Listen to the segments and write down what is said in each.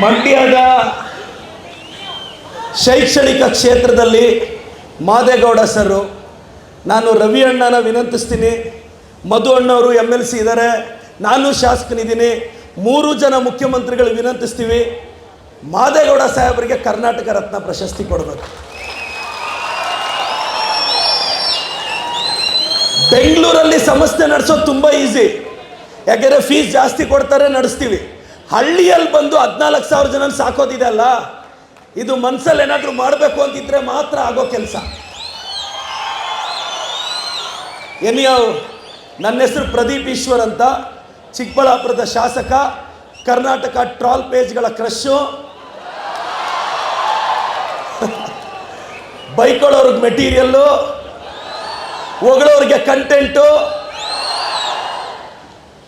ಮಂಡ್ಯದ ಶೈಕ್ಷಣಿಕ ಕ್ಷೇತ್ರದಲ್ಲಿ ಮಾದೇಗೌಡ ಸರು, ನಾನು ರವಿ ಅಣ್ಣನ ವಿನಂತಿಸ್ತೀನಿ. ಮಧು ಅಣ್ಣವರು ಎಂ ಎಲ್ ಸಿ ಇದ್ದಾರೆ ನಾನು ಶಾಸಕನಿದ್ದೀನಿ. ಮೂರು ಜನ ಮುಖ್ಯಮಂತ್ರಿಗಳು ವಿನಂತಿಸ್ತೀವಿ. ಮಾದೇಗೌಡ ಸಾಹೇಬರಿಗೆ ಕರ್ನಾಟಕ ರತ್ನ ಪ್ರಶಸ್ತಿ ಕೊಡಬೇಕು. ಬೆಂಗಳೂರಲ್ಲಿ ಸಂಸ್ಥೆ ನಡೆಸೋದು ತುಂಬ ಈಸಿ ಯಾಕೆಂದರೆ ಫೀಸ್ ಜಾಸ್ತಿ ಕೊಡ್ತಾರೆ, ನಡೆಸ್ತೀವಿ. ಹಳ್ಳಿಯಲ್ಲಿ ಬಂದು ಹದಿನಾಲ್ಕು ಸಾವಿರ ಜನ ಸಾಕೋದಿದೆ ಅಲ್ಲ? ಇದು ಮನಸ್ಸಲ್ಲಿ ಏನಾದರೂ ಮಾಡಬೇಕು ಅಂತಿದ್ರೆ ಮಾತ್ರ ಆಗೋ ಕೆಲಸ. ಎನಿಯೋ ನನ್ನ ಹೆಸರು ಪ್ರದೀಪ್ ಈಶ್ವರ್ ಅಂತ. ಚಿಕ್ಕಬಳ್ಳಾಪುರದ ಶಾಸಕ, ಕರ್ನಾಟಕ ಟ್ರಾಲ್ ಪೇಜ್ಗಳ ಕ್ರಶ್ಶು ಬೈಕೊಳ್ಳೋರ್ಗೆ ಮೆಟೀರಿಯಲ್ಲು ಹೊಗಳೋರಿಗೆ ಕಂಟೆಂಟು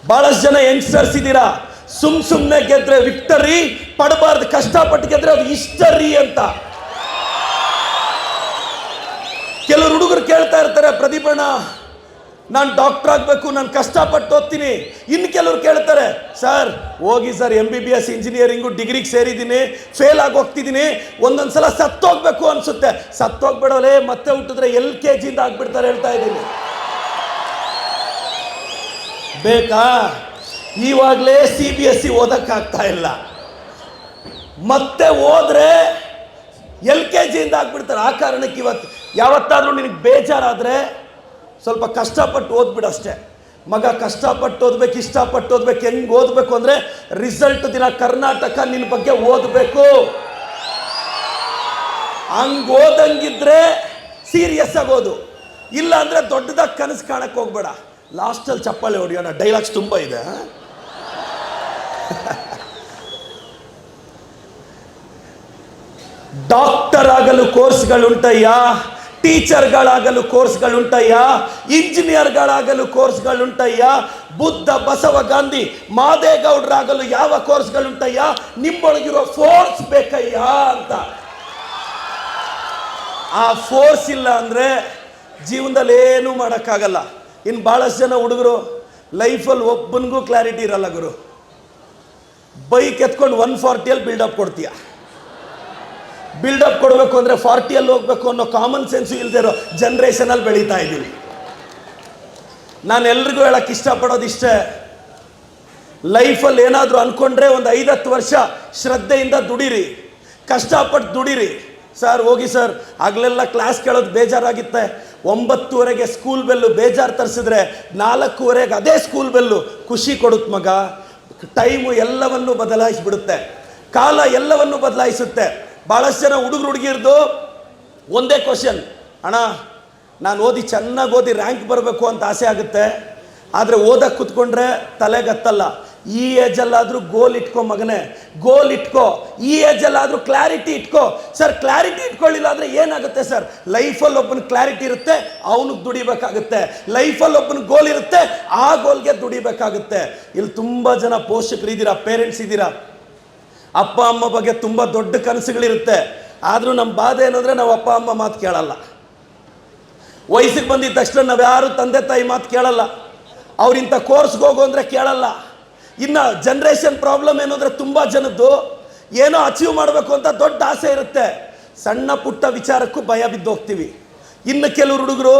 ಬಹಳಷ್ಟು ಜನ ಯಂಗ್ಸ್ಟರ್ಸ್ ಇದ್ದೀರಾ? ಸುಮ್ ಸುಮ್ಮನೆ ಗೆದ್ರೆ ವಿಕ್ಟರಿ ಪಡಬಾರ್ದು, ಕಷ್ಟಪಟ್ಟು ಗೆದ್ರೆ ಅದು ಇಷ್ಟರಿ ಅಂತ. ಕೆಲವರು ಹುಡುಗರು ಕೇಳ್ತಾ ಇರ್ತಾರೆ, ಪ್ರದೀಪಣ್ಣ ನಾನು ಡಾಕ್ಟರ್ ಆಗಬೇಕು, ನಾನು ಕಷ್ಟಪಟ್ಟು ಓದ್ತೀನಿ. ಇನ್ನು ಕೆಲವರು ಕೇಳ್ತಾರೆ, ಸರ್, ಹೋಗಿ sir M B B S engineering ಡಿಗ್ರಿಗೆ ಸೇರಿದ್ದೀನಿ ಫೇಲ್ ಆಗಿ ಹೋಗ್ತಿದ್ದೀನಿ. ಒಂದೊಂದು ಸಲ ಸತ್ತೋಗ್ಬೇಕು ಅನಿಸುತ್ತೆ. ಸತ್ತೋಗ್ಬಿಡೋಲೆ ಮತ್ತೆ ಹುಟ್ಟಿದ್ರೆ ಎಲ್ ಕೆ ಜಿಯಿಂದ ಆಗ್ಬಿಡ್ತಾರೆ ಹೇಳ್ತಾ ಇದ್ದೀನಿ. ಬೇಕಾ? ಇವಾಗಲೇ ಸಿ ಬಿ ಎಸ್ ಸಿ ಓದೋಕ್ಕಾಗ್ತಾ ಇಲ್ಲ. ಮತ್ತೆ ಹೋದ್ರೆ ಎಲ್ ಕೆ ಜಿಯಿಂದ ಆಗ್ಬಿಡ್ತಾರೆ. ಆ ಕಾರಣಕ್ಕೆ ಇವತ್ತು ಯಾವತ್ತಾದ್ರೂ ನಿನಗೆ ಬೇಜಾರಾದರೆ ಸ್ವಲ್ಪ ಕಷ್ಟಪಟ್ಟು ಓದ್ಬಿಡು ಅಷ್ಟೇ. ಮಗ ಕಷ್ಟಪಟ್ಟು ಓದ್ಬೇಕು, ಇಷ್ಟಪಟ್ಟು ಓದ್ಬೇಕು, ಹೆಂಗೆ ಓದಬೇಕು ಅಂದರೆ ರಿಸಲ್ಟ್ ದಿನ ಕರ್ನಾಟಕ ನಿನ್ನ ಬಗ್ಗೆ ಓದಬೇಕು. ಹಂಗೆ ಓದಂಗಿದ್ರೆ ಸೀರಿಯಸ್ ಆಗೋದು ಇಲ್ಲ ಅಂದರೆ ದೊಡ್ಡದಾಗಿ ಕನಸು ಕಾಣಕ್ಕೆ ಹೋಗ್ಬೇಡ. ಲಾಸ್ಟಲ್ಲಿ ಚಪ್ಪಾಳೆ ಹೊಡಿಯೋಣ ಡೈಲಾಗ್ಸ್ ತುಂಬ ಇದೆ ಡಾಕ್ಟರ್ ಆಗಲು ಕೋರ್ಸ್ಗಳುಂಟಯ್ಯ ಟೀಚರ್ಗಳಾಗಲು ಕೋರ್ಸ್ಗಳುಂಟಯ್ಯ, ಇಂಜಿನಿಯರ್ಗಳಾಗಲು ಕೋರ್ಸ್ಗಳುಂಟಯ್ಯ, ಬುದ್ಧ ಬಸವ ಗಾಂಧಿ ಮಾದೇಗೌಡರಾಗಲು ಯಾವ ಕೋರ್ಸ್ಗಳುಂಟಯ್ಯ ನಿಮ್ಮೊಳಗಿರೋ ಫೋರ್ಸ್ ಬೇಕಯ್ಯ ಅಂತ. ಆ ಫೋರ್ಸ್ ಇಲ್ಲ ಅಂದರೆ ಜೀವನದಲ್ಲಿ ಏನೂ ಮಾಡೋಕ್ಕಾಗಲ್ಲ. ಇನ್ನು ಭಾಳಷ್ಟು ಜನ ಹುಡುಗರು, ಲೈಫಲ್ಲಿ ಒಬ್ಬನಿಗೂ ಕ್ಲಾರಿಟಿ ಇರಲ್ಲ ಗುರು. ಬೈಕ್ ಎತ್ಕೊಂಡು ಒನ್ ಫಾರ್ಟಿಯಲ್ಲಿ ಬಿಲ್ಡಪ್ ಕೊಡ್ತೀಯ. ಬಿಲ್ಡಪ್ ಕೊಡಬೇಕು ಅಂದರೆ ಫಾರ್ಟಿಯಲ್ಲಿ ಹೋಗ್ಬೇಕು ಅನ್ನೋ ಕಾಮನ್ ಸೆನ್ಸು ಇಲ್ಲದೆ ಇರೋ ಜನ್ರೇಷನಲ್ಲಿ ಬೆಳೀತಾ ಇದ್ದೀವಿ. ನಾನು ಎಲ್ರಿಗೂ ಹೇಳಕ್ಕೆ ಇಷ್ಟಪಡೋದು ಇಷ್ಟೇ ಲೈಫಲ್ಲಿ ಏನಾದರೂ ಅಂದ್ಕೊಂಡ್ರೆ ಒಂದು ಐದತ್ತು ವರ್ಷ ಶ್ರದ್ಧೆಯಿಂದ ದುಡಿರಿ ಕಷ್ಟಪಟ್ಟು ದುಡಿರಿ. ಸರ್ ಹೋಗಿ ಸರ್ ಆಗಲೆಲ್ಲ ಕ್ಲಾಸ್ ಕೇಳೋದು ಬೇಜಾರಾಗಿತ್ತೆ. ಒಂಬತ್ತುವರೆಗೆ ಸ್ಕೂಲ್ ಬೆಲ್ಲು ಬೇಜಾರು ತರಿಸಿದ್ರೆ ನಾಲ್ಕೂವರೆಗೆ ಅದೇ ಸ್ಕೂಲ್ ಬೆಲ್ಲು ಖುಷಿ ಕೊಡುತ್ತೆ ಮಗ. ಟೈಮು ಎಲ್ಲವನ್ನು ಬದಲಾಯಿಸಿಬಿಡುತ್ತೆ. ಕಾಲ ಎಲ್ಲವನ್ನು ಬದಲಾಯಿಸುತ್ತೆ. ಭಾಳಷ್ಟು ಜನ ಹುಡುಗರು ಹುಡುಗಿರ್ದು ಒಂದೇ ಕ್ವಶನ್ ಅಣ್ಣ, ನಾನು ಓದಿ ಚೆನ್ನಾಗಿ ಓದಿ ರ್ಯಾಂಕ್ ಬರಬೇಕು ಅಂತ ಆಸೆ ಆಗುತ್ತೆ. ಆದರೆ ಓದಕ್ಕೆ ಕುತ್ಕೊಂಡ್ರೆ ತಲೆಗತ್ತಲ್ಲ ಈ ಏಜಲ್ಲಾದರೂ ಗೋಲ್ ಇಟ್ಕೋ ಮಗನೇ. ಗೋಲ್ ಇಟ್ಕೋ. ಈ ಏಜಲ್ಲಾದರೂ ಕ್ಲಾರಿಟಿ ಇಟ್ಕೋ. ಸರ್ ಕ್ಲಾರಿಟಿ ಇಟ್ಕೊಳ್ಳಿಲ್ಲ ಅಂದರೆ ಏನಾಗುತ್ತೆ ಸರ್ ಲೈಫಲ್ಲಿ ಒಬ್ಬನ ಕ್ಲಾರಿಟಿ ಇರುತ್ತೆ, ಅವನಿಗೆ ದುಡಿಬೇಕಾಗುತ್ತೆ. ಲೈಫಲ್ಲಿ ಒಬ್ಬನ ಗೋಲ್ ಇರುತ್ತೆ, ಆ ಗೋಲ್ಗೆ ದುಡಿಬೇಕಾಗುತ್ತೆ. ಇಲ್ಲಿ ತುಂಬ ಜನ ಪೋಷಕರಿದ್ದೀರಾ ಪೇರೆಂಟ್ಸ್ ಇದ್ದೀರಾ? ಅಪ್ಪ ಅಮ್ಮ ಬಗ್ಗೆ ತುಂಬ ದೊಡ್ಡ ಕನಸುಗಳಿರುತ್ತೆ. ಆದರೂ ನಮ್ಮ ಬಾಧೆ ಏನಂದರೆ ನಾವು ಅಪ್ಪ ಅಮ್ಮ ಮಾತು ಕೇಳಲ್ಲ. ವಯಸ್ಸಿಗೆ ಬಂದಿದ್ದ ತಕ್ಷಣ ನಾವು ಯಾರು ತಂದೆ ತಾಯಿ ಮಾತು ಕೇಳಲ್ಲ. ಅವ್ರಿಂಥ ಕೋರ್ಸ್ಗೆ ಹೋಗು ಅಂದರೆ ಕೇಳಲ್ಲ. ಇನ್ನು ಜನ್ರೇಷನ್ ಪ್ರಾಬ್ಲಮ್ ಏನು ಅಂದರೆ ತುಂಬ ಜನದ್ದು ಏನೋ ಅಚೀವ್ ಮಾಡಬೇಕು ಅಂತ ದೊಡ್ಡ ಆಸೆ ಇರುತ್ತೆ. ಸಣ್ಣ ಪುಟ್ಟ ವಿಚಾರಕ್ಕೂ ಭಯ ಬಿದ್ದು ಹೋಗ್ತೀವಿ. ಇನ್ನು ಕೆಲವ್ರು ಹುಡುಗರು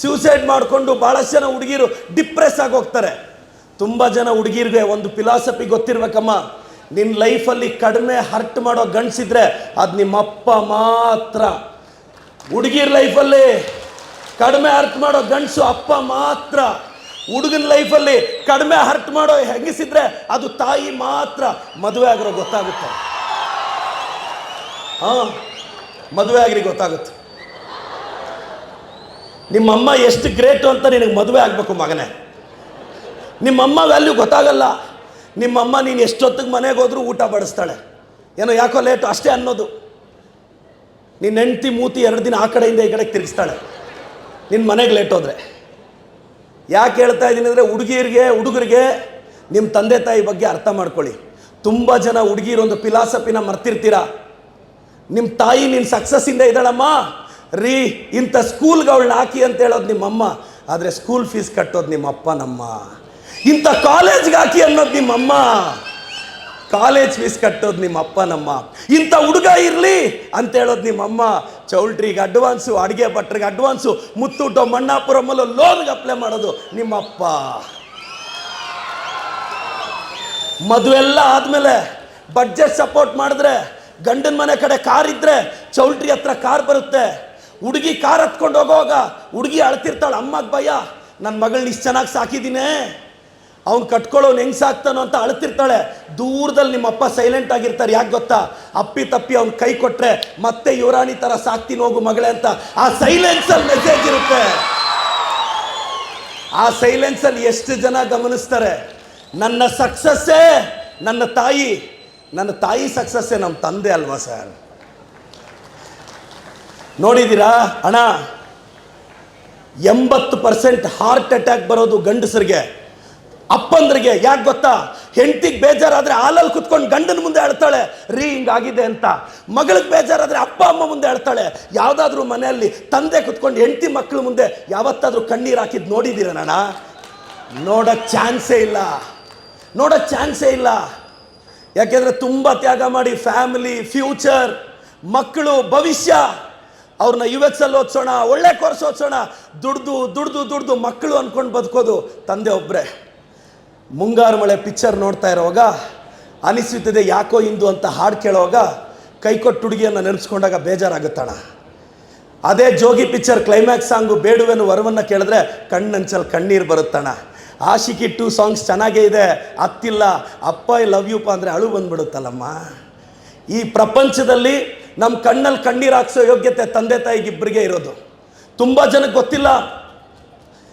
ಸ್ಯೂಸೈಡ್ ಮಾಡಿಕೊಂಡು ಭಾಳಷ್ಟು ಜನ ಹುಡುಗಿರು ಡಿಪ್ರೆಸ್ ಆಗಿ ಹೋಗ್ತಾರೆ. ತುಂಬ ಜನ ಹುಡುಗಿರಿಗೆ ಒಂದು ಫಿಲಾಸಫಿ ಗೊತ್ತಿರ್ಬೇಕಮ್ಮ. ನಿನ್ನ ಲೈಫಲ್ಲಿ ಕಡಿಮೆ ಹರ್ಟ್ ಮಾಡೋ ಗಂಡಸಿದ್ರೆ ಅದು ನಿಮ್ಮಪ್ಪ ಮಾತ್ರ. ಹುಡುಗಿರ ಲೈಫಲ್ಲಿ ಕಡಿಮೆ ಹರ್ಟ್ ಮಾಡೋ ಗಂಡಸು ಅಪ್ಪ ಮಾತ್ರ. ಹುಡುಗನ ಲೈಫಲ್ಲಿ ಕಡಿಮೆ ಹರ್ಟ್ ಮಾಡೋ ಹೆಂಗಿಸಿದ್ರೆ ಅದು ತಾಯಿ ಮಾತ್ರ. ಮದುವೆ ಆಗಿರೋ ಗೊತ್ತಾಗುತ್ತೆ. ಹಾಂ, ಮದುವೆ ಆಗಿರಿ ಗೊತ್ತಾಗುತ್ತೆ. ನಿಮ್ಮಮ್ಮ ಎಷ್ಟು ಗ್ರೇಟು ಅಂತ ನಿನಗೆ ಮದುವೆ ಆಗಬೇಕು ಮಗನೇ. ನಿಮ್ಮಮ್ಮ ವ್ಯಾಲ್ಯೂ ಗೊತ್ತಾಗಲ್ಲ. ನಿಮ್ಮಮ್ಮ ನೀನು ಎಷ್ಟೊತ್ತಿಗೆ ಮನೆಗೆ ಹೋದ್ರೂ ಊಟ ಬಡಿಸ್ತಾಳೆ. ಏನೋ ಯಾಕೋ ಲೇಟು ಅಷ್ಟೇ ಅನ್ನೋದು. ನಿನ್ನ ಹೆಂಡ್ತಿ ಮೂತಿ ಎರಡು ದಿನ ಆ ಕಡೆಯಿಂದ ಈ ಕಡೆಗೆ ತಿರುಗಿಸ್ತಾಳೆ. ನಿನ್ನ ಮನೆಗೆ ಲೇಟ್ ಹೋದ್ರೆ. ಯಾಕೆ ಹೇಳ್ತಾ ಇದ್ದೀನಿ ಅಂದರೆ ಹುಡುಗಿರಿಗೆ, ಹುಡುಗರಿಗೆ ನಿಮ್ಮ ತಂದೆ ತಾಯಿ ಬಗ್ಗೆ ಅರ್ಥ ಮಾಡ್ಕೊಳ್ಳಿ. ತುಂಬ ಜನ ಹುಡುಗಿರು ಒಂದು ಫಿಲಾಸಫಿನ ಮರ್ತಿರ್ತೀರಾ? ನಿಮ್ಮ ತಾಯಿ ನಿನ್ನ ಸಕ್ಸಸ್ಸಿಂದ ಇದ್ದಾಳಮ್ಮ. ರೀ, ಇಂಥ ಸ್ಕೂಲ್ಗೆ ಅವಳನ್ನ ಹಾಕಿ ಅಂತ ಹೇಳೋದು ನಿಮ್ಮಮ್ಮ. ಆದರೆ ಸ್ಕೂಲ್ ಫೀಸ್ ಕಟ್ಟೋದು ನಿಮ್ಮ ಅಪ್ಪ ನಮ್ಮ ಇಂಥ ಕಾಲೇಜ್ಗೆ ಹಾಕಿ ಅನ್ನೋದು ನಿಮ್ಮಮ್ಮ. ಕಾಲೇಜ್ ಫೀಸ್ ಕಟ್ಟೋದು ನಿಮ್ಮ ಅಪ್ಪ ನಮ್ಮ ಇಂಥ ಹುಡುಗ ಇರಲಿ ಅಂತ ಹೇಳೋದು ನಿಮ್ಮಮ್ಮ. ಚೌಲ್ಟ್ರಿಗೆ ಅಡ್ವಾನ್ಸು ಅಡುಗೆ ಭಟ್ರಿಗೆ ಅಡ್ವಾನ್ಸು ಮುತ್ತೂಟೋ, ಮಣ್ಣಾಪುರಮಲ್ಲೂ ಲೋನ್ಗೆ ಅಪ್ಲೈ ಮಾಡೋದು ನಿಮ್ಮಪ್ಪ. ಮದುವೆ ಎಲ್ಲ ಆದಮೇಲೆ ಬಡ್ಜೆಟ್ ಸಪೋರ್ಟ್ ಮಾಡಿದ್ರೆ, ಗಂಡನ ಮನೆ ಕಡೆ ಕಾರ್ ಇದ್ರೆ ಚೌಲ್ಟ್ರಿ ಹತ್ರ ಕಾರ್ ಬರುತ್ತೆ. ಹುಡುಗಿ ಕಾರ್ ಹತ್ಕೊಂಡು ಹೋಗೋವಾಗ ಹುಡುಗಿ ಅಳ್ತಿರ್ತಾಳೆ, ಅಮ್ಮಗೆ ಭಯ ನನ್ನ ಮಗಳನ್ನ ಇಷ್ಟು ಚೆನ್ನಾಗಿ ಸಾಕಿದ್ದೀನಿ ಅವ್ನು ಕಟ್ಕೊಳ್ಳೋನು ಹೆಂಗ್ ಸಾಕ್ತಾನೋ ಅಂತ ಅಳ್ತಿರ್ತಾಳೆ. ದೂರದಲ್ಲಿ ನಿಮ್ಮ ಅಪ್ಪ ಸೈಲೆಂಟ್ ಆಗಿರ್ತಾರೆ, ಯಾಕೆ ಗೊತ್ತಾ? ಅಪ್ಪಿ ತಪ್ಪಿ ಅವ್ನ ಕೈ ಕೊಟ್ರೆ ಮತ್ತೆ ಯುವರಾಣಿ ತರ ಸಾಕ್ತೀನಿ ಹೋಗು ಮಗಳೇ ಅಂತ. ಆ ಸೈಲೆನ್ಸ್ ಅಲ್ಲಿ ಮೆಸೇಜ್ ಇರುತ್ತೆ. ಆ ಸೈಲೆನ್ಸ್ ಅಲ್ಲಿ ಎಷ್ಟು ಜನ ಗಮನಿಸ್ತಾರೆ? ನನ್ನ ಸಕ್ಸಸ್ಸೇ ನನ್ನ ತಾಯಿ. ನನ್ನ ತಾಯಿ ಸಕ್ಸಸ್ಸೇ ನಮ್ಮ ತಂದೆ ಅಲ್ವಾ ಸರ್? ನೋಡಿದ್ದೀರಾ? ಅಣ್ಣ, ಎಂಬತ್ತು ಪರ್ಸೆಂಟ್ ಹಾರ್ಟ್ ಅಟ್ಯಾಕ್ ಬರೋದು ಗಂಡಸರಿಗೆ. ಅಪ್ಪಂದ್ರಿಗೆ ಯಾಕೆ ಗೊತ್ತಾ? ಹೆಂಡತಿಗೆ ಬೇಜಾರಾದ್ರೆ ಹಾಲಲ್ಲಿ ಕುತ್ಕೊಂಡು ಗಂಡನ ಮುಂದೆ ಅಳ್ತಾಳೆ. ರೀ ಹಿಂಗಾಗಿದೆ ಅಂತ. ಮಗಳಿಗೆ ಬೇಜಾರಾದ್ರೆ ಅಪ್ಪ, ಅಮ್ಮ ಮುಂದೆ ಅಳ್ತಾಳೆ. ಯಾವುದಾದ್ರೂ ಮನೆಯಲ್ಲಿ ತಂದೆ ಕುತ್ಕೊಂಡು ಹೆಂಡತಿ ಮಕ್ಕಳು ಮುಂದೆ ಯಾವತ್ತಾದರೂ ಕಣ್ಣೀರು ಹಾಕಿದ್ದು ನೋಡಿದ್ದೀರ ನಾನ? ನೋಡೋ ಚಾನ್ಸೇ ಇಲ್ಲ. ನೋಡೋ ಚಾನ್ಸೇ ಇಲ್ಲ. ಯಾಕೆಂದ್ರೆ ತುಂಬ ತ್ಯಾಗ ಮಾಡಿ ಫ್ಯಾಮಿಲಿ, ಫ್ಯೂಚರ್, ಮಕ್ಕಳು, ಭವಿಷ್ಯ. ಅವ್ರನ್ನ ಯು ಎಸ್ ಅಲ್ಲಿ ಓದಿಸೋಣ, ಒಳ್ಳೆ ಕೋರ್ಸ್ ಓದಿಸೋಣ. ದುಡ್ದು ದುಡ್ದು ದುಡ್ದು ಮಕ್ಕಳು ಅನ್ಕೊಂಡು ಬದುಕೋದು ತಂದೆ ಒಬ್ಬರೇ ಮುಂಗಾರು ಮಳೆ ಪಿಕ್ಚರ್ ನೋಡ್ತಾ ಇರೋವಾಗ ಅನಿಸುತ್ತದೆ ಯಾಕೋ ಇಂದು ಅಂತ ಹಾಡು ಕೇಳೋವಾಗ ಕೈಕೊಟ್ಟು ಹುಡುಗಿಯನ್ನು ನೆನೆಸ್ಕೊಂಡಾಗ ಬೇಜಾರಾಗುತ್ತಣ ಅದೇ ಜೋಗಿ ಪಿಕ್ಚರ್ ಕ್ಲೈಮ್ಯಾಕ್ಸ್ ಸಾಂಗು ಬೇಡುವೆನು ವರವನ್ನು ಕೇಳಿದ್ರೆ ಕಣ್ಣಂಚಲ್ಲಿ ಕಣ್ಣೀರು ಬರುತ್ತಣ ಆಶಿಕಿ ಟೂ ಸಾಂಗ್ಸ್ ಚೆನ್ನಾಗೇ ಇದೆ, ಅತ್ತಿಲ್ಲ, ಅಪ್ಪ ಐ ಲವ್ ಯುಪ್ಪ ಅಂದರೆ ಅಳು ಬಂದ್ಬಿಡುತ್ತಲ್ಲಮ್ಮ. ಈ ಪ್ರಪಂಚದಲ್ಲಿ ನಮ್ಮ ಕಣ್ಣಲ್ಲಿ ಕಣ್ಣೀರು ಹಾಕ್ಸೋ ಯೋಗ್ಯತೆ ತಂದೆ ತಾಯಿಗಿಬ್ಬರಿಗೆ ಇರೋದು. ತುಂಬ ಜನಕ್ಕೆ ಗೊತ್ತಿಲ್ಲ.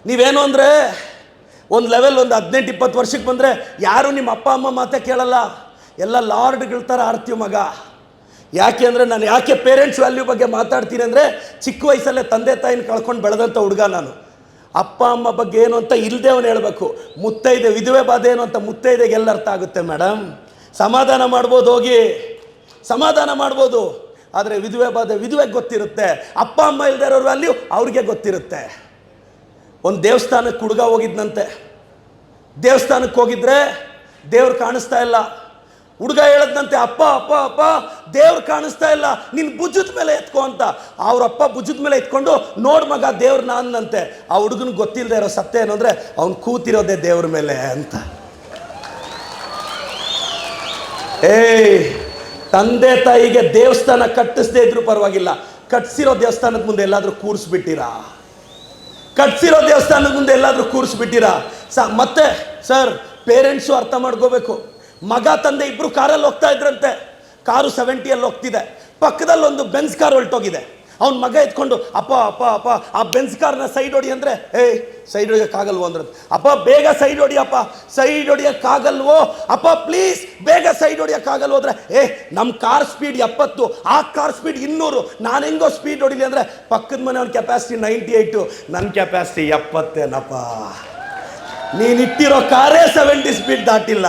ನೀವೇನು ಅಂದರೆ ಒಂದು ಲೆವೆಲ್ ಒಂದು ಹದಿನೆಂಟು, ಇಪ್ಪತ್ತು ವರ್ಷಕ್ಕೆ ಬಂದರೆ ಯಾರು ನಿಮ್ಮ ಅಪ್ಪ, ಅಮ್ಮ ಮಾತೇ ಕೇಳಲ್ಲ. ಎಲ್ಲ ಲಾರ್ಡ್ಗಳ ಥರ ಆಡ್ತೀವಿ ಮಗ. ಯಾಕೆ ಅಂದರೆ ನಾನು ಯಾಕೆ ಪೇರೆಂಟ್ಸ್ ವ್ಯಾಲ್ಯೂ ಬಗ್ಗೆ ಮಾತಾಡ್ತೀನಿ ಅಂದರೆ ಚಿಕ್ಕ ವಯಸ್ಸಲ್ಲೇ ತಂದೆ ತಾಯಿನ ಕಳ್ಕೊಂಡು ಬೆಳೆದಂಥ ಹುಡುಗ ನಾನು. ಅಪ್ಪ, ಅಮ್ಮ ಬಗ್ಗೆ ಏನು ಅಂತ ಇಲ್ಲದೆ ಅವನು ಹೇಳಬೇಕು. ಮುತ್ತೈದೆ, ವಿಧವೆ ಬಾಧೆ ಏನು ಅಂತ ಮುತ್ತೈದೆಗೆ ಎಲ್ಲ ಅರ್ಥ ಆಗುತ್ತೆ ಮೇಡಮ್ ಸಮಾಧಾನ ಮಾಡ್ಬೋದು ಹೋಗಿ. ಸಮಾಧಾನ ಮಾಡ್ಬೋದು. ಆದರೆ ವಿಧವೆ ಬಾಧೆ ವಿಧುವೆಗೆ ಗೊತ್ತಿರುತ್ತೆ. ಅಪ್ಪ, ಅಮ್ಮ ಇಲ್ಲದೆ ಇರೋರು ವ್ಯಾಲ್ಯೂ ಅವ್ರಿಗೆ ಗೊತ್ತಿರುತ್ತೆ. ಒಂದು ದೇವಸ್ಥಾನಕ್ಕೆ ಹುಡುಗ ಹೋಗಿದ್ನಂತೆ. ದೇವಸ್ಥಾನಕ್ಕೆ ಹೋಗಿದ್ರೆ ದೇವ್ರು ಕಾಣಿಸ್ತಾ ಇಲ್ಲ. ಹುಡುಗ ಹೇಳದ್ನಂತೆ, ಅಪ್ಪ ಅಪ್ಪ ಅಪ್ಪ, ದೇವ್ರು ಕಾಣಿಸ್ತಾ ಇಲ್ಲ. ನಿನ್ನ ಭುಜದ ಮೇಲೆ ಎತ್ಕೋ ಅಂತ. ಅವ್ರಪ್ಪ ಭುಜದ ಮೇಲೆ ಎತ್ಕೊಂಡು, ನೋಡ್ ಮಗ, ದೇವ್ರ ನಾನಂತೆ. ಆ ಹುಡುಗನ ಗೊತ್ತಿಲ್ಲದೆ ಇರೋ ಸತ್ಯ ಏನು ಅವನು ಅವ್ನು ಕೂತಿರೋದೇ ದೇವ್ರ ಮೇಲೆ ಅಂತ. ಏಯ್, ತಂದೆ ತಾಯಿಗೆ ದೇವಸ್ಥಾನ ಕಟ್ಟಿಸದೇ ಇದ್ರೂ ಪರವಾಗಿಲ್ಲ. ಕಟ್ಸಿರೋ ದೇವಸ್ಥಾನದ ಮುಂದೆ ಎಲ್ಲಾದರೂ ಕೂರಿಸ್ಬಿಟ್ಟಿರಾ? ಕಟ್ಸಿರೋ ದೇವಸ್ಥಾನದ ಮುಂದೆ ಎಲ್ಲಾದರೂ ಕೂರಿಸ್ಬಿಟ್ಟಿರಾ? ಸ, ಮತ್ತೆ, ಸರ್ ಪೇರೆಂಟ್ಸು ಅರ್ಥ ಮಾಡ್ಕೋಬೇಕು. ಮಗ, ತಂದೆ ಇಬ್ಬರು ಕಾರಲ್ಲಿ ಹೋಗ್ತಾ ಇದ್ರಂತೆ. ಕಾರು ಸೆವೆಂಟಿಯಲ್ಲಿ ಹೋಗ್ತಿದೆ. ಪಕ್ಕದಲ್ಲಿ ಒಂದು ಬೆನ್ಸ್ ಕಾರ್ ಹೊಲ್ಟೋಗಿದೆ. ಅವ್ನ ಮಗ ಎತ್ಕೊಂಡು, ಅಪ್ಪ ಅಪ್ಪ ಅಪ್ಪ, ಆ ಬೆನ್ಸ್ ಕಾರ್ನ ಸೈಡ್ ಹೊಡಿ ಅಂದರೆ, ಏಯ್ ಸೈಡ್ ಹೊಡಿಯೋಕ್ಕಾಗಲ್ವೋ ಅಂದ್ರೆ ಅಪ್ಪ, ಬೇಗ ಸೈಡ್ ಹೊಡಿಯಪ್ಪ ಸೈಡ್ ಹೊಡಿಯೋಕ್ಕಾಗಲ್ವೋ ಅಪ್ಪ ಪ್ಲೀಸ್ ಬೇಗ ಸೈಡ್ ಹೊಡಿಯೋಕ್ಕಾಗಲ್ವೋ ಅಂದ್ರೆ ಏ ನಮ್ಮ ಕಾರ್ ಸ್ಪೀಡ್ ಎಪ್ಪತ್ತು, ಆ ಕಾರ್ ಸ್ಪೀಡ್ ಇನ್ನೂರು. ನಾನು ಹೆಂಗೋ ಸ್ಪೀಡ್ ಹೊಡಿಲಿ ಅಂದರೆ, ಪಕ್ಕದ ಮನೆ ಅವ್ನ ಕೆಪಾಸಿಟಿ ನೈಂಟಿ ಏಯ್ಟು ನನ್ನ ಕೆಪಾಸಿಟಿ ಎಪ್ಪತ್ತೇನಪ್ಪ. ನೀನು ಇಟ್ಟಿರೋ ಕಾರೇ ಸೆವೆಂಟಿ ಸ್ಪೀಡ್ ದಾಟಿಲ್ಲ.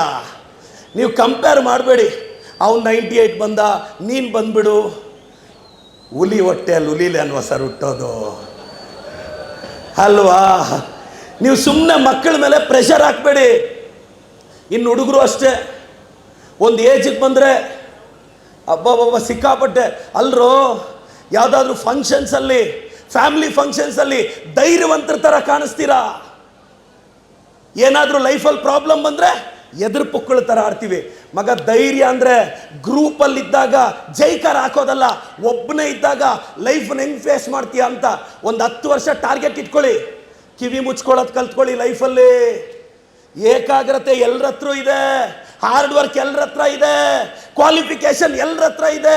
ನೀವು ಕಂಪೇರ್ ಮಾಡಬೇಡಿ. ಅವ್ನು ನೈಂಟಿ ಏಯ್ಟ್ ಬಂದ, ನೀನು ಬಂದ್ಬಿಡು. ಹುಲಿ ಹೊಟ್ಟೆಯಲ್ಲಿ ಹುಲಿಲೆ ಅನ್ನುವ ಸರ್ ಹುಟ್ಟೋದು? ಅಲ್ವಾ? ನೀವು ಸುಮ್ಮನೆ ಮಕ್ಕಳ ಮೇಲೆ ಪ್ರೆಷರ್ ಹಾಕಬೇಡಿ. ಇನ್ನು ಹುಡುಗರು ಅಷ್ಟೇ. ಒಂದು ಏಜಿಗೆ ಬಂದರೆ ಅಬ್ಬಬ್ಬಬ್ಬ ಸಿಕ್ಕಾಪಟ್ಟೆ. ಅಲ್ರೋ, ಯಾವುದಾದ್ರೂ ಫಂಕ್ಷನ್ಸಲ್ಲಿ ಫ್ಯಾಮಿಲಿ ಫಂಕ್ಷನ್ಸಲ್ಲಿ ಧೈರ್ಯವಂತರ ಥರ ಕಾಣಿಸ್ತೀರಾ? ಏನಾದರೂ ಲೈಫಲ್ಲಿ ಪ್ರಾಬ್ಲಮ್ ಬಂದರೆ ಎದುರು ಪುಕ್ಕಳ ಥರ ಆಡ್ತೀವಿ. ಮಗ ಧೈರ್ಯ ಅಂದರೆ ಗ್ರೂಪಲ್ಲಿದ್ದಾಗ ಜೈಕಾರ ಹಾಕೋದಲ್ಲ ಒಬ್ಬನೇ ಇದ್ದಾಗ ಲೈಫನ್ನ ಹೆಂಗೆ ಫೇಸ್ ಮಾಡ್ತೀಯ ಅಂತ ಒಂದು ಹತ್ತು ವರ್ಷ ಟಾರ್ಗೆಟ್ ಇಟ್ಕೊಳ್ಳಿ. ಕಿವಿ ಮುಚ್ಕೊಳ್ಳೋದು ಕಲ್ತ್ಕೊಳ್ಳಿ ಲೈಫಲ್ಲಿ. ಏಕಾಗ್ರತೆ ಎಲ್ಲರ ಹತ್ರ ಇದೆ ಹಾರ್ಡ್ ವರ್ಕ್ ಎಲ್ಲರ ಹತ್ರ ಇದೆ ಕ್ವಾಲಿಫಿಕೇಶನ್ ಎಲ್ಲರ ಹತ್ರ ಇದೆ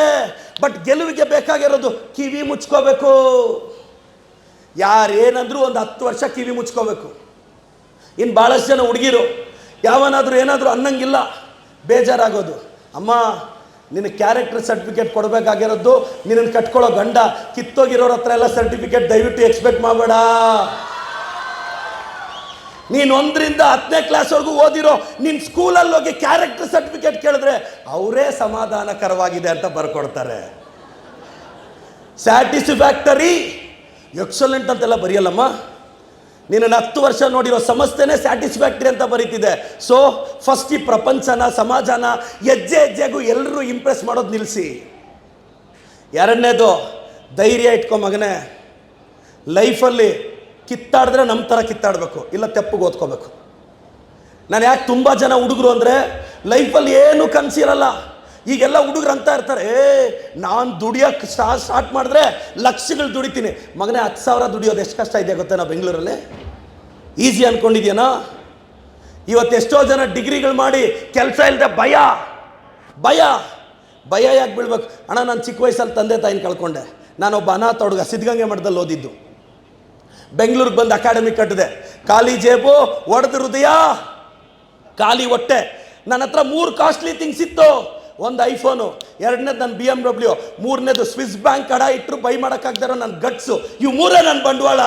ಬಟ್ ಗೆಲುವಿಗೆ ಬೇಕಾಗಿರೋದು ಕಿವಿ ಮುಚ್ಕೋಬೇಕು. ಯಾರೇನಂದ್ರೂ ಒಂದು ಹತ್ತು ವರ್ಷ ಕಿವಿ ಮುಚ್ಕೋಬೇಕು. ಇನ್ನು ಭಾಳಷ್ಟು ಜನ ಹುಡುಗಿರು, ಯಾವನಾದರೂ ಏನಾದರೂ ಅನ್ನಂಗಿಲ್ಲ ಬೇಜಾರಾಗೋದು. ಅಮ್ಮ, ನಿನ್ನ ಕ್ಯಾರೆಕ್ಟರ್ ಸರ್ಟಿಫಿಕೇಟ್ ಕೊಡಬೇಕಾಗಿರೋದು ನಿನ್ನನ್ನು ಕಟ್ಕೊಳ್ಳೋ ಗಂಡ ಕಿತ್ತೋಗಿರೋರ ಹತ್ರ ಎಲ್ಲ ಸರ್ಟಿಫಿಕೇಟ್ ದಯವಿಟ್ಟು ಎಕ್ಸ್ಪೆಕ್ಟ್ ಮಾಡಬೇಡ. ನೀನು ಒಂದರಿಂದ ಹತ್ತನೇ ಕ್ಲಾಸ್ವರೆಗೂ ಓದಿರೋ ನಿನ್ನ ಸ್ಕೂಲಲ್ಲಿ ಹೋಗಿ ಕ್ಯಾರೆಕ್ಟರ್ ಸರ್ಟಿಫಿಕೇಟ್ ಕೇಳಿದ್ರೆ ಅವರೇ ಸಮಾಧಾನಕರವಾಗಿದೆ ಅಂತ ಬರ್ಕೊಡ್ತಾರೆ. ಸ್ಯಾಟಿಸ್ಫ್ಯಾಕ್ಟರಿ ಎಕ್ಸಲೆಂಟ್ ಅಂತೆಲ್ಲ ಬರೆಯಲ್ಲಮ್ಮ. ನಿನ್ನ ಹತ್ತು ವರ್ಷ ನೋಡಿರೋ ಸಮಸ್ಯೆನೇ ಸ್ಯಾಟಿಸ್ಫ್ಯಾಕ್ಟ್ರಿ ಅಂತ ಬರೀತಿದೆ ಸೊ ಫಸ್ಟ್ ಈ ಪ್ರಪಂಚನ, ಸಮಾಜನ ಹೆಜ್ಜೆ ಹೆಜ್ಜೆಗೂ ಎಲ್ಲರೂ ಇಂಪ್ರೆಸ್ ಮಾಡೋದು ನಿಲ್ಲಿಸಿ ಎರಡನೇದು, ಧೈರ್ಯ ಇಟ್ಕೊ ಮಗನೇ. ಲೈಫಲ್ಲಿ ಕಿತ್ತಾಡಿದ್ರೆ ನಮ್ಮ ಥರ ಕಿತ್ತಾಡಬೇಕು, ಇಲ್ಲ ತೆಪ್ಪಗೆ ಓದ್ಕೋಬೇಕು. ನಾನು ಯಾಕೆ ತುಂಬ ಜನ ಹುಡುಗರು ಅಂದರೆ ಲೈಫಲ್ಲಿ ಏನು ಕನಸಿರಲ್ಲ ಈಗೆಲ್ಲ ಹುಡುಗರು ಅಂತ ಇರ್ತಾರೆ, ಏ, ನಾನು ದುಡಿಯೋಕ್ಕೆ ಸ್ಟಾ, ಸ್ಟಾರ್ಟ್ ಮಾಡಿದ್ರೆ ಲಕ್ಷಗಳು ದುಡಿತೀನಿ. ಮಗನೇ, ಹತ್ತು ಸಾವಿರ ದುಡಿಯೋದು ಎಷ್ಟು ಕಷ್ಟ ಇದೆ ಗೊತ್ತಾ ನಾವು ಬೆಂಗಳೂರಲ್ಲಿ? ಈಸಿ ಅಂದ್ಕೊಂಡಿದ್ಯಾನ ಇವತ್ತು ಎಷ್ಟೋ ಜನ ಡಿಗ್ರಿಗಳು ಮಾಡಿ ಕೆಲಸ ಇಲ್ಲದೆ ಭಯ ಭಯ ಭಯ ಯಾಕೆ ಬೀಳ್ಬೇಕು? ಅಣ್ಣ, ನಾನು ಚಿಕ್ಕ ವಯಸ್ಸಲ್ಲಿ ತಂದೆ ತಾಯಿನ ಕಳ್ಕೊಂಡೆ. ನಾನೊಬ್ಬ ಅನಾಥ ಹುಡುಗ, ಸಿದ್ಧಗಂಗೆ ಮಠದಲ್ಲಿ ಓದಿದ್ದು. ಬೆಂಗಳೂರಿಗೆ ಬಂದು ಅಕಾಡೆಮಿ ಕಟ್ಟಿದೆ. ಖಾಲಿ ಜೇಬು, ಒಡೆದು ಹೃದಯ, ಖಾಲಿ ಹೊಟ್ಟೆ. ನನ್ನ ಹತ್ರ ಮೂರು ಕಾಸ್ಟ್ಲಿ ಥಿಂಗ್ಸ್ ಇತ್ತು. ಒಂದು ಐಫೋನು, ಎರಡನೇದು ನನ್ನ ಬಿ ಎಂ ಡಬ್ಲ್ಯೂ ಮೂರನೇದು ಸ್ವಿಸ್ ಬ್ಯಾಂಕ್ ಕಡ ಇಟ್ಟರು ಬೈ ಮಾಡೋಕ್ಕಾಗ್ದಾರೋ ನನ್ನ ಗಟ್ಸು. ಇವು ಮೂರೇ ನನ್ನ ಬಂಡವಾಳ.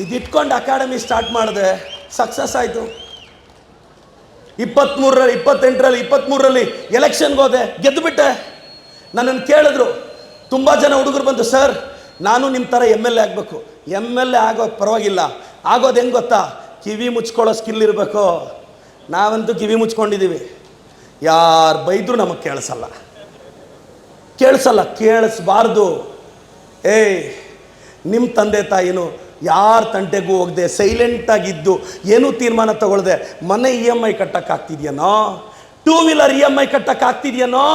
ಇದಿಟ್ಕೊಂಡು ಅಕಾಡೆಮಿ ಸ್ಟಾರ್ಟ್ ಮಾಡಿದೆ. ಸಕ್ಸಸ್ ಆಯಿತು. ಇಪ್ಪತ್ತ್ಮೂರರಲ್ಲಿ ಇಪ್ಪತ್ತೆಂಟರಲ್ಲಿ ಇಪ್ಪತ್ತ್ಮೂರರಲ್ಲಿ ಎಲೆಕ್ಷನ್ಗೆ ಹೋದೆ. ಗೆದ್ದುಬಿಟ್ಟೆ ನನ್ನನ್ನು ಕೇಳಿದ್ರು. ತುಂಬ ಜನ ಹುಡುಗರು ಬಂದು ಸರ್, ನಾನು ನಿಮ್ಮ ಥರ ಎಂ ಎಲ್ ಎ ಆಗಬೇಕು. ಎಂ ಎಲ್ ಎ ಆಗೋ ಪರವಾಗಿಲ್ಲ. ಆಗೋದು ಹೆಂಗೆ ಗೊತ್ತಾ? ಕಿವಿ ಮುಚ್ಕೊಳ್ಳೋ ಸ್ಕಿಲ್ ಇರಬೇಕು. ನಾವಂತೂ ಕಿವಿ ಮುಚ್ಕೊಂಡಿದ್ದೀವಿ ಯಾರು ಬೈದರೂ ನಮಗೆ ಕೇಳಿಸಲ್ಲ. ಕೇಳಿಸಲ್ಲ, ಕೇಳಿಸ್ಬಾರ್ದು. ಏಯ್ ನಿಮ್ಮ ತಂದೆ ತಾಯಿನು ಯಾರ ತಂಟೆಗೂ ಹೋಗದೆ ಸೈಲೆಂಟಾಗಿದ್ದು ಏನೂ ತೀರ್ಮಾನ ತಗೊಳ್ಳದೆ ಮನೆ E M I ಕಟ್ಟಕ್ಕಾಗ್ತಿದ್ಯನೋ? Two wheeler E M I ಕಟ್ಟಕ್ಕಾಗ್ತಿದ್ಯನೋ?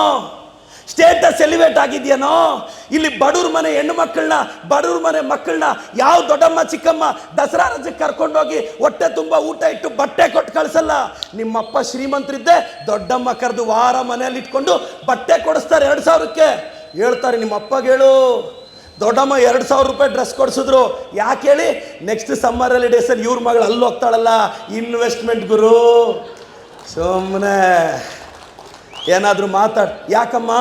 Status elevate ಆಗಿದೆಯೇನೋ? ಇಲ್ಲಿ ಬಡವ್ರ ಮನೆ, ಹೆಣ್ಣು ಮಕ್ಕಳನ್ನ, ಬಡವ್ರ ಮನೆ ಮಕ್ಕಳನ್ನ ಯಾವ ದೊಡ್ಡಮ್ಮ, ಚಿಕ್ಕಮ್ಮ ದಸರಾ ರಜಕ್ಕೆ ಕರ್ಕೊಂಡೋಗಿ ಹೊಟ್ಟೆ ತುಂಬ ಊಟ ಇಟ್ಟು ಬಟ್ಟೆ ಕೊಟ್ಟು ಕಳಿಸಲ್ಲ. ನಿಮ್ಮಪ್ಪ ಶ್ರೀಮಂತರಿದ್ದೆ ದೊಡ್ಡಮ್ಮ ಕರೆದು ವಾರ ಮನೆಯಲ್ಲಿ ಇಟ್ಕೊಂಡು ಬಟ್ಟೆ ಕೊಡಿಸ್ತಾರೆ ಎರಡು ಸಾವಿರಕ್ಕೆ. ಹೇಳ್ತಾರೆ ನಿಮ್ಮ ಅಪ್ಪಗೆ ದೊಡ್ಡಮ್ಮ ಎರಡು ಸಾವಿರ ರೂಪಾಯಿ ಡ್ರೆಸ್ ಕೊಡಿಸಿದ್ರು. ಯಾಕೆ ಹೇಳಿ? ನೆಕ್ಸ್ಟ್ ಸಮ್ಮರ್ ಹಾಲಿಡೇಸಲ್ಲಿ ಇವ್ರ ಮಗಳು ಅಲ್ಲಿ ಹೋಗ್ತಾಳಲ್ಲ. ಇನ್ವೆಸ್ಟ್ಮೆಂಟ್ ಗುರು. ಸುಮ್ಮನೆ ಏನಾದರೂ ಮಾತಾಡ್. ಯಾಕಮ್ಮ?